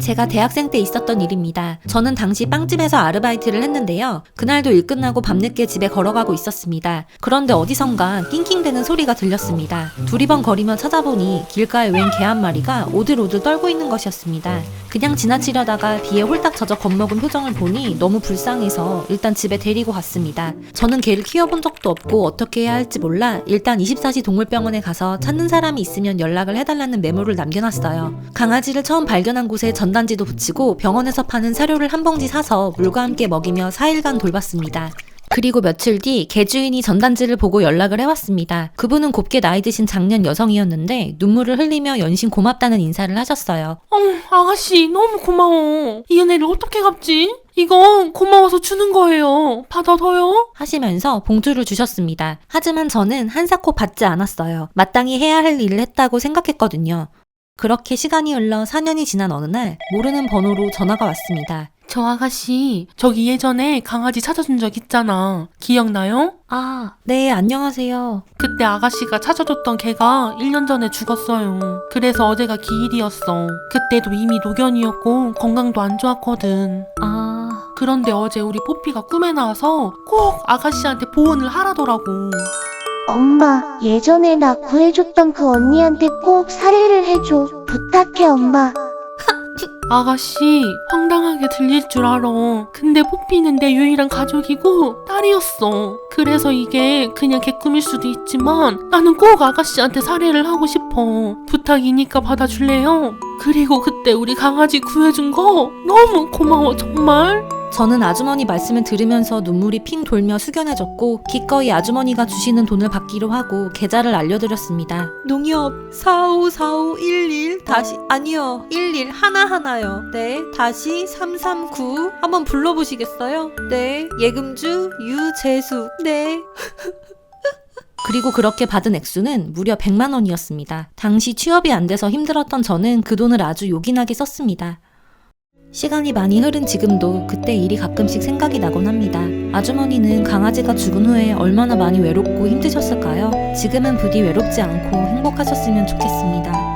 제가 대학생 때 있었던 일입니다. 저는 당시 빵집에서 아르바이트를 했는데요. 그날도 일 끝나고 밤늦게 집에 걸어가고 있었습니다. 그런데 어디선가 낑낑대는 소리가 들렸습니다. 두리번 거리며 찾아보니 길가에 웬 개 한 마리가 오들오들 떨고 있는 것이었습니다. 그냥 지나치려다가 비에 홀딱 젖어 겁먹은 표정을 보니 너무 불쌍해서 일단 집에 데리고 갔습니다. 저는 개를 키워본 적도 없고 어떻게 해야 할지 몰라 일단 24시 동물병원에 가서 찾는 사람이 있으면 연락을 해달라는 메모를 남겨놨어요. 강아지를 처음 발견한 곳에 전단지도 붙이고 병원에서 파는 사료를 한 봉지 사서 물과 함께 먹이며 4일간 돌봤습니다. 그리고 며칠 뒤 개주인이 전단지를 보고 연락을 해왔습니다. 그분은 곱게 나이 드신 장년 여성이었는데 눈물을 흘리며 연신 고맙다는 인사를 하셨어요. 어, 아가씨, 너무 고마워. 이 은혜를 어떻게 갚지? 이건 고마워서 주는 거예요. 받아둬요. 하시면서 봉투를 주셨습니다. 하지만 저는 한사코 받지 않았어요. 마땅히 해야 할 일을 했다고 생각했거든요. 그렇게 시간이 흘러 4년이 지난 어느 날 모르는 번호로 전화가 왔습니다. 저 아가씨, 저기 예전에 강아지 찾아준 적 있잖아. 기억나요? 아, 네, 안녕하세요. 그때 아가씨가 찾아줬던 개가 1년 전에 죽었어요. 그래서 어제가 기일이었어. 그때도 이미 노견이었고 건강도 안 좋았거든. 아, 그런데 어제 우리 뽀삐가 꿈에 나와서 꼭 아가씨한테 보온을 하라더라고. 엄마, 예전에 나 구해줬던 그 언니한테 꼭 살해를 해줘. 부탁해, 엄마. 아가씨, 황당하게 들릴 줄 알아. 근데 뽀삐는 내 유일한 가족이고 딸이었어. 그래서 이게 그냥 개꿈일 수도 있지만 나는 꼭 아가씨한테 살해를 하고 싶어. 부탁이니까 받아줄래요? 그리고 그때 우리 강아지 구해준 거 너무 고마워, 정말. 저는 아주머니 말씀을 들으면서 눈물이 핑 돌며 숙연해졌고 기꺼이 아주머니가 주시는 돈을 받기로 하고 계좌를 알려드렸습니다. 농협 454511 다시 아니요 11 하나하나요. 네 다시 339 한번 불러보시겠어요? 네 예금주 유재수 네 그리고 그렇게 받은 액수는 무려 100만 원이었습니다. 당시 취업이 안 돼서 힘들었던 저는 그 돈을 아주 요긴하게 썼습니다. 시간이 많이 흐른 지금도 그때 일이 가끔씩 생각이 나곤 합니다. 아주머니는 강아지가 죽은 후에 얼마나 많이 외롭고 힘드셨을까요? 지금은 부디 외롭지 않고 행복하셨으면 좋겠습니다.